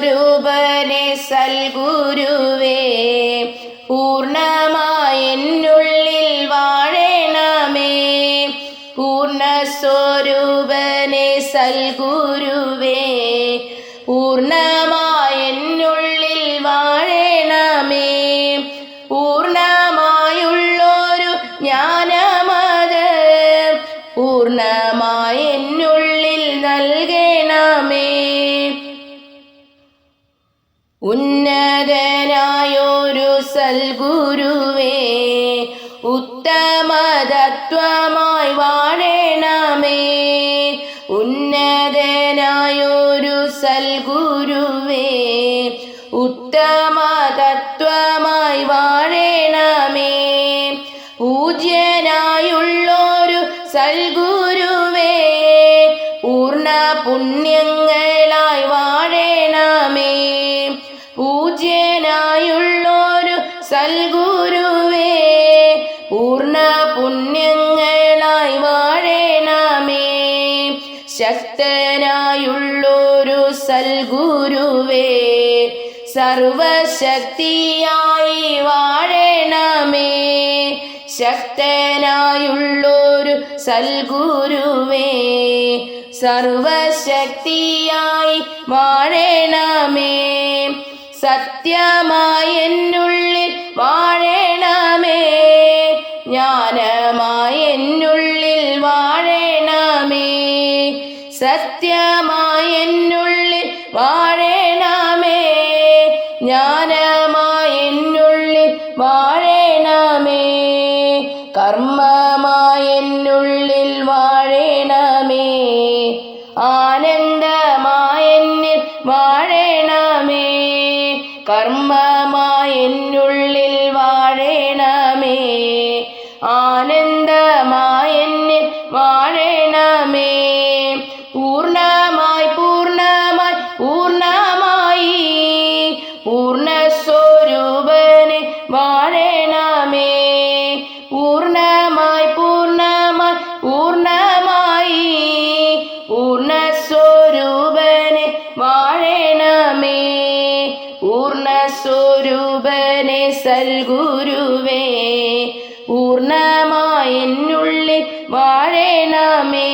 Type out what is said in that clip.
പൂർണസ്വരൂപനെ സൽഗുരുവേ പൂർണമായെന്നുള്ളിൽ വാഴണമേ. പൂർണസ്വരൂപനെ സൽഗുരുവേ പൂർണമായെന്നുള്ളിൽ വാഴണമേ. പൂർണമായുള്ളൊരു ജ്ഞാനമത് പൂർണമായി എന്നുള്ളിൽ ഉന്നതനായൊരു സൽഗുരുവേ ഉത്തമതത്വമായി വാഴണമേ. ഉന്നതനായൊരു സൽഗുരുവേ ഉത്തമതത്വമായി വാഴണമേ. പൂജ്യനായുള്ളൊരു സൽഗുരുവേ പൂർണ പുണ്യങ്ങളായി പൂജ്യനായുള്ളൊരു സൽഗുരുവേ പൂർണ പുണ്യങ്ങളായി വാഴേണമേ ശക്തനായുള്ളൊരു സൽഗുരുവേ സർവശക്തിയായി വാഴണമേ ശക്തനായുള്ളൊരു സൽഗുരുവേ സർവശക്തിയായി വാഴണമേ സത്യമായി എന്നുള്ളിൽ വാഴണമേ. ജ്ഞാനമായി എന്നുള്ളിൽ വാഴണമേ. സത്യമായി വാഴണമേ. വാഴണമേ. കർമ്മമായി എന്നുള്ളിൽ വാഴണമേ. ആനന്ദമായെന്നിൽ കർമ്മമായി എന്നുള്ളിൽ വാഴണമേ. ആനന്ദമായെന്നിൽ വാഴേണമേ. പൂർണമായി പൂർണമായി പൂർണമായി പൂർണസ്വരൂപനെ വാഴേണമേ. പൂർണമായി പൂർണമായി പൂർണമായി പൂർണസ്വരൂപനെ രൂപനെ സൽഗുരുവേ പൂർണമായെന്നുള്ളിൽ വാഴണമേ